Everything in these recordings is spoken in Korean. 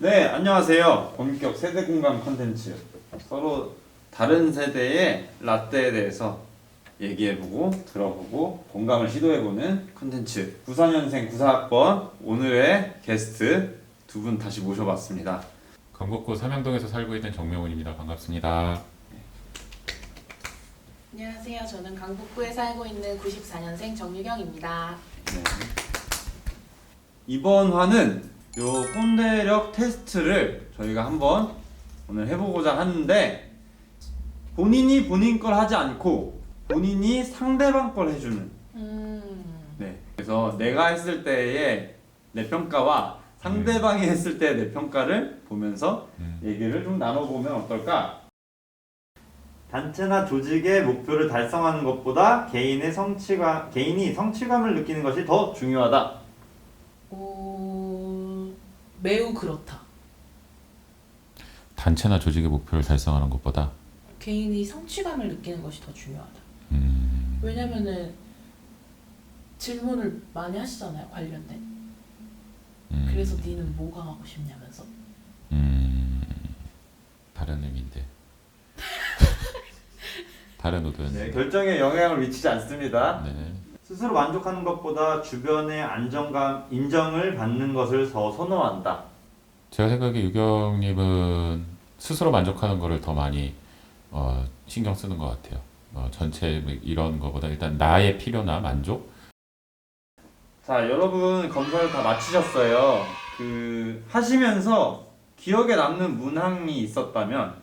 네, 안녕하세요. 본격 세대 공감 컨텐츠. 서로 다른 세대의 라떼에 대해서 얘기해보고 들어보고 공감을 시도해보는 컨텐츠. 94년생 94학번 오늘의 게스트 두 분 다시 모셔봤습니다. 강북구 삼양동에서 살고 있는 정명훈입니다. 반갑습니다. 안녕하세요. 저는 강북구에 살고 있는 94년생 정유경입니다. 네. 이번 화는 요 꼰대력 테스트를 저희가 한번 오늘 해보고자 하는데 본인이 본인 걸 하지 않고 본인이 상대방 걸 해주는 음, 네. 그래서 내가 했을 때의 내 평가와 상대방이 했을 때의 내 평가를 보면서 음. 얘기를 좀 나눠보면 어떨까? 단체나 조직의 목표를 달성하는 것보다 개인의 성취감, 개인이 성취감을 느끼는 것이 더 중요하다. 오, 매우 그렇다. 단체나 조직의 목표를 달성하는 것보다 개인이 성취감을 느끼는 것이 더 중요하다. 음, 왜냐면은 질문을 많이 하시잖아요. 관련된. 음, 그래서 니는 뭐가 하고 싶냐면서. 음, 다른 의미인데 다른 의도였는데 네, 결정에 영향을 미치지 않습니다. 네. 스스로 만족하는 것보다 주변의 안정감, 인정을 받는 것을 더 선호한다. 제가 생각에 유경님은 스스로 만족하는 거를 더 많이 어, 신경 쓰는 것 같아요. 어, 전체 뭐 이런 거보다 일단 나의 필요나 만족 자, 여러분 검사를 다 마치셨어요. 그 하시면서 기억에 남는 문항이 있었다면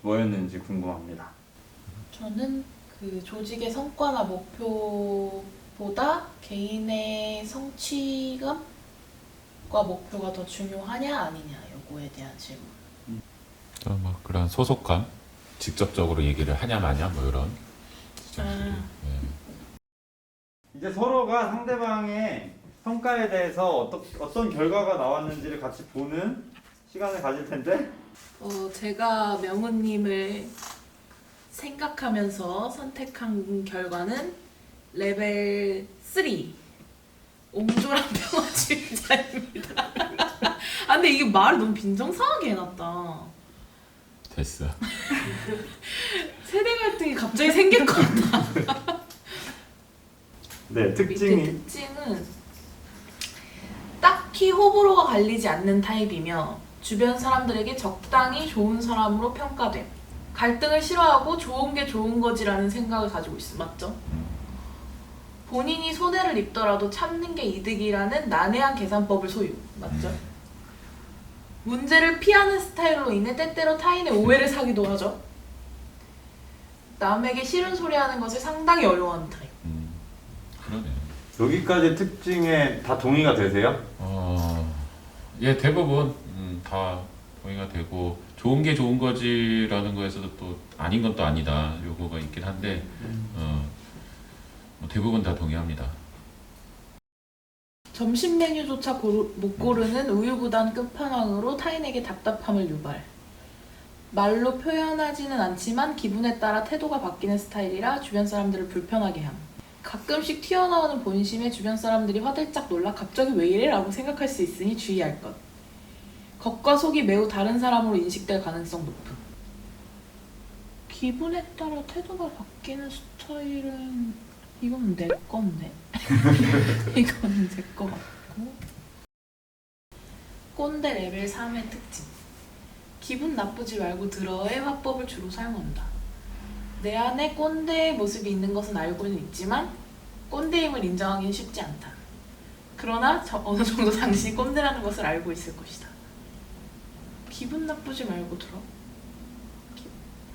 뭐였는지 궁금합니다. 저는 그 조직의 성과나 목표보다 개인의 성취감과 목표가 더 중요하냐 아니냐 요거에 대한 질문. 또뭐 그런 소속감 직접적으로 얘기를 하냐 마냐 뭐 이런 지점들이 아. 네. 이제 서로가 상대방의 평가에 대해서 어떤 어떤 결과가 나왔는지를 같이 보는 시간을 가질 텐데 어, 제가 명훈님을 생각하면서 선택한 결과는 레벨 3 옹졸한 평화주의자입니다. 아 근데 이게 말을 너무 빈정상하게 해놨다. 됐어. 세대 갈등이 갑자기 생길 것 같다. 네, 특징이 특징은 딱히 호불호가 갈리지 않는 타입이며 주변 사람들에게 적당히 좋은 사람으로 평가됨. 갈등을 싫어하고 좋은 게 좋은 거지라는 생각을 가지고 있어. 맞죠? 본인이 손해를 입더라도 참는 게 이득이라는 난해한 계산법을 소유. 맞죠? 문제를 피하는 스타일로 인해 때때로 타인의 오해를 사기도 하죠. 남에게 싫은 소리 하는 것을 상당히 어려워하는 타입. 음, 그러네. 여기까지 특징에 다 동의가 되세요? 어, 예 대부분 음, 다 동의가 되고 좋은 게 좋은 거지라는 거에서도 또 아닌 건 또 아니다 요거가 있긴 한데 어, 뭐 대부분 다 동의합니다. 점심 메뉴조차 고르, 못 고르는 우유부단 끝판왕으로 타인에게 답답함을 유발. 말로 표현하지는 않지만 기분에 따라 태도가 바뀌는 스타일이라 주변 사람들을 불편하게 함. 가끔씩 튀어나오는 본심에 주변 사람들이 화들짝 놀라 갑자기 왜 이래? 라고 생각할 수 있으니 주의할 것. 겉과 속이 매우 다른 사람으로 인식될 가능성 높음. 기분에 따라 태도가 바뀌는 스타일은 이건 내 건데. 이거는 제거 같고. 꼰대 레벨 3의 특징. 기분 나쁘지 말고 들어의 화법을 주로 사용한다. 내 안에 꼰대의 모습이 있는 것은 알고는 있지만 꼰대임을 인정하기는 쉽지 않다. 그러나 저 어느 정도 당신이 꼰대라는 것을 알고 있을 것이다 기분 나쁘지 말고 들어 기-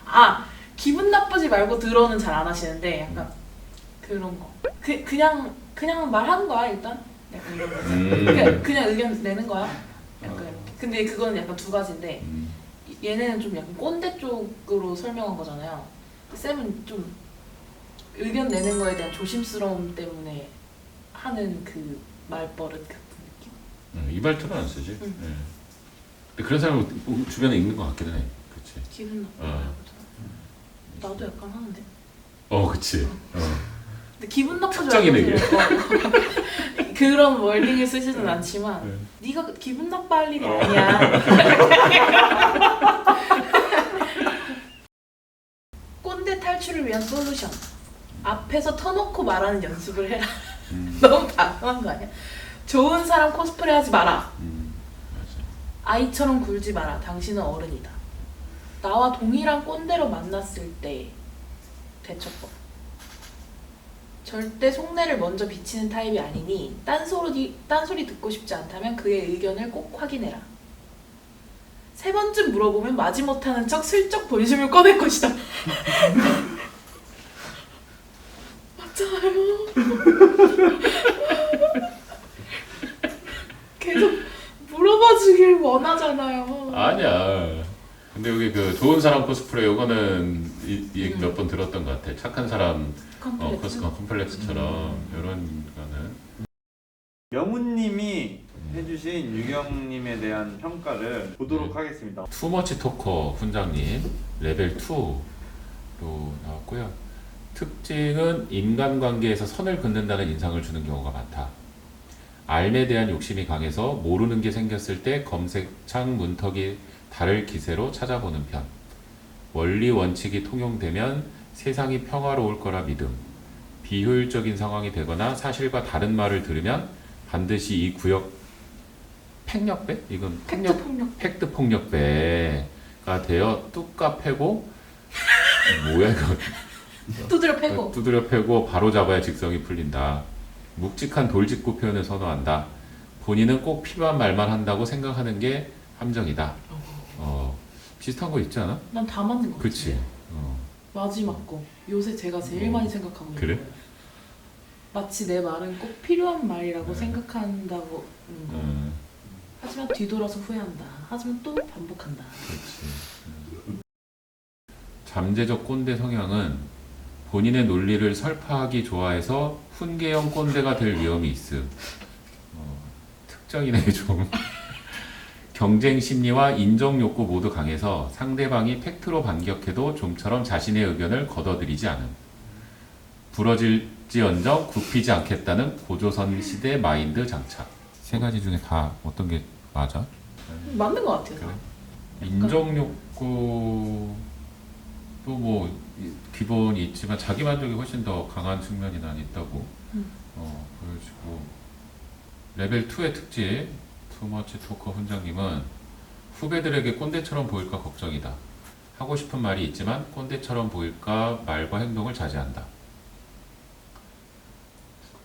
아 기분 나쁘지 말고 들어는 잘 안 하시는데 약간 그런 거 그, 그냥 그냥 말하는 거야 일단 약간 이런 거 음. 그냥, 그냥 의견 내는 거야 약간 이렇게. 근데 그거는 약간 두 가지인데 음, 얘네는 좀 약간 꼰대 쪽으로 설명한 거잖아요 쌤은 좀 의견 내는 거에 대한 조심스러움 때문에 하는 그 말버릇 같은 느낌 음, 이 말투는 안 쓰지. 음. 예. 근데 그런 사람 주변에 있는 것 같기는 해. 그렇지. 기분 나쁘다 어. 나도 약간 하는데 어, 그치. 어. 근데 기분 특정인에게. 말고 들어. 그런 월딩을 쓰지는 않지만 네. 네가 기분 나빠할 일이 어. 아니야. 꼰대 탈출을 위한 솔루션. 앞에서 터놓고 말하는 연습을 해라. 음, 너무 당연한 거 아니야? 좋은 사람 코스프레 하지 마라. 음, 맞 아. 아이처럼 굴지 마라. 당신은 어른이다. 나와 동일한 꼰대로 만났을 때 대처법. 절대 속내를 먼저 비치는 타입이 아니니 딴소리, 딴소리 듣고 싶지 않다면 그의 의견을 꼭 확인해라. 세 번쯤 물어보면 마지못하는 척 슬쩍 본심을 꺼낼 것이다. 맞아요. 계속 물어봐 원하잖아요. 아니야. 근데 여기 그 좋은 사람 코스프레 요거는 음. 몇번 들었던 것 같아. 착한 사람 어, 컴플렉스. 코스가 컴플렉스처럼 음. 이런 거는 영훈님이 해주신 유경님에 대한 평가를 보도록 네. 하겠습니다. 투머치 토커 훈장님 레벨 2로 나왔고요. 특징은 인간관계에서 선을 긋는다는 인상을 주는 경우가 많다. 알에 대한 욕심이 강해서 모르는 게 생겼을 때 검색창 문턱이 다를 기세로 찾아보는 편. 원리 원칙이 통용되면 세상이 평화로울 거라 믿음. 비효율적인 상황이 되거나 사실과 다른 말을 들으면 반드시 이 구역 팽력배? 이건 팩트 폭력. 팩트 폭력배가 되어 뚝까 패고 뭐야 이거 두드려 패고. 두드려 패고 바로 잡아야 직성이 풀린다. 묵직한 돌직구 표현을 선호한다. 본인은 꼭 필요한 말만 한다고 생각하는 게 함정이다. 어, 비슷한 거 있지 않아? 난 다 맞는 거 그치? 같아. 어, 마지막 거. 요새 제가 제일 어. 많이 생각하고 있는 그래? 거예요. 마치 내 말은 꼭 필요한 말이라고 네. 생각한다고 거. 음, 하지만 뒤돌아서 후회한다. 하지만 또 반복한다. 그렇지. 음. 잠재적 꼰대 성향은 본인의 논리를 설파하기 좋아해서 훈계형 꼰대가 될 위험이 있음. 어, 특정이네 좀. 경쟁 심리와 인정 욕구 모두 강해서 상대방이 팩트로 반격해도 좀처럼 자신의 의견을 걷어들이지 않음. 부러질지언정 굽히지 않겠다는 고조선 시대 마인드 장착. 세 가지 중에 다 어떤 게 맞아? 맞는 것 같아요. 그래? 인정 욕구 도뭐 이- 기본이 있지만 자기 만족이 훨씬 더 강한 측면이 난 있다고 음. 어, 보여지고 레벨 2의 특징 투머치 토커 훈장님은 후배들에게 꼰대처럼 보일까 걱정이다. 하고 싶은 말이 있지만 꼰대처럼 보일까 말과 행동을 자제한다.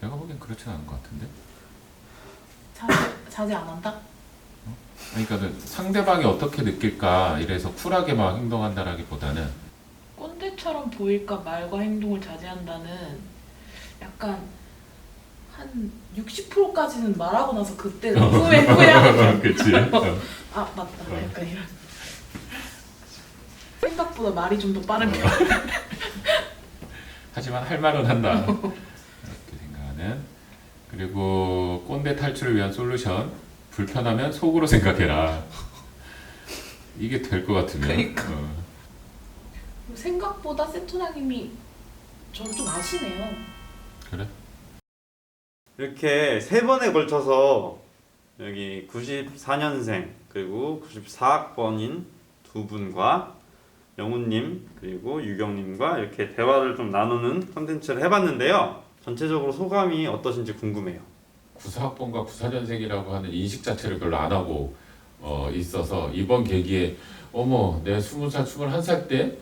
내가 보기엔 그렇진 않은 것 같은데. 자제, 자제 안 한다? 그러니까 상대방이 어떻게 느낄까 이래서 쿨하게 막 행동한다라기보다는 꼰대처럼 보일까 말과 행동을 자제한다는 약간 한 60%까지는 말하고 나서 그때 후회 후회하는 그치. 아 맞다. 약간 이런. 생각보다 말이 좀 더 빠른 편 하지만 할 말은 한다. 이렇게 생각하는. 그리고 꼰대 탈출을 위한 솔루션. 불편하면 속으로 생각해라. 이게 될 것 같으면. 그러니까. 어, 생각보다 세토나님이 저를 좀 아시네요 그래 이렇게 세 번에 걸쳐서 여기 94년생 그리고 94학번인 두 분과 영훈님 그리고 유경님과 이렇게 대화를 좀 나누는 컨텐츠를 해봤는데요. 전체적으로 소감이 어떠신지 궁금해요. 94학번과 94년생이라고 하는 인식 자체를 별로 안 하고 어, 있어서 이번 계기에 어머 내 20살 21살 때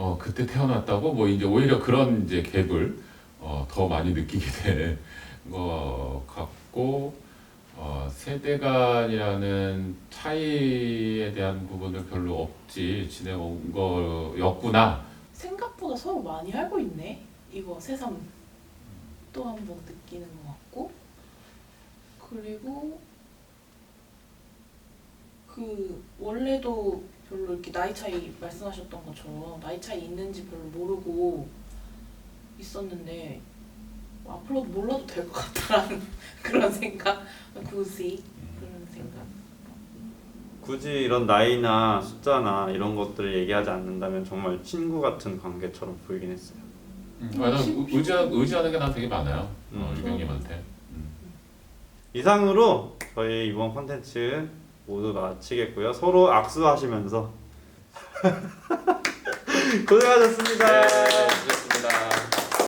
어, 그때 태어났다고? 뭐 이제 오히려 그런 이제 갭을 어, 더 많이 느끼게 된 것 같고 어, 세대 간이라는 차이에 대한 부분은 별로 없지 지내온 거였구나. 생각보다 서로 많이 알고 있네. 이거 세상 또 한 번 느끼는 것 같고. 그리고 그 원래도 별로 이렇게 나이 차이 말씀하셨던 것처럼 나이 차이 있는지 별로 모르고 있었는데 앞으로도 몰라도 될 것 같다라는 그런 생각 굳이 그런 생각 굳이 이런 나이나 숫자나 이런 것들을 얘기하지 않는다면 정말 친구 같은 관계처럼 보이긴 했어요. 음, 아, 난 의- 의지하, 의지하는 게난 되게 많아요. 어, 음. 유경님한테. 음. 이상으로 저희 이번 콘텐츠 모두 마치겠고요. 서로 악수하시면서 고생하셨습니다. 네, 수고했습니다.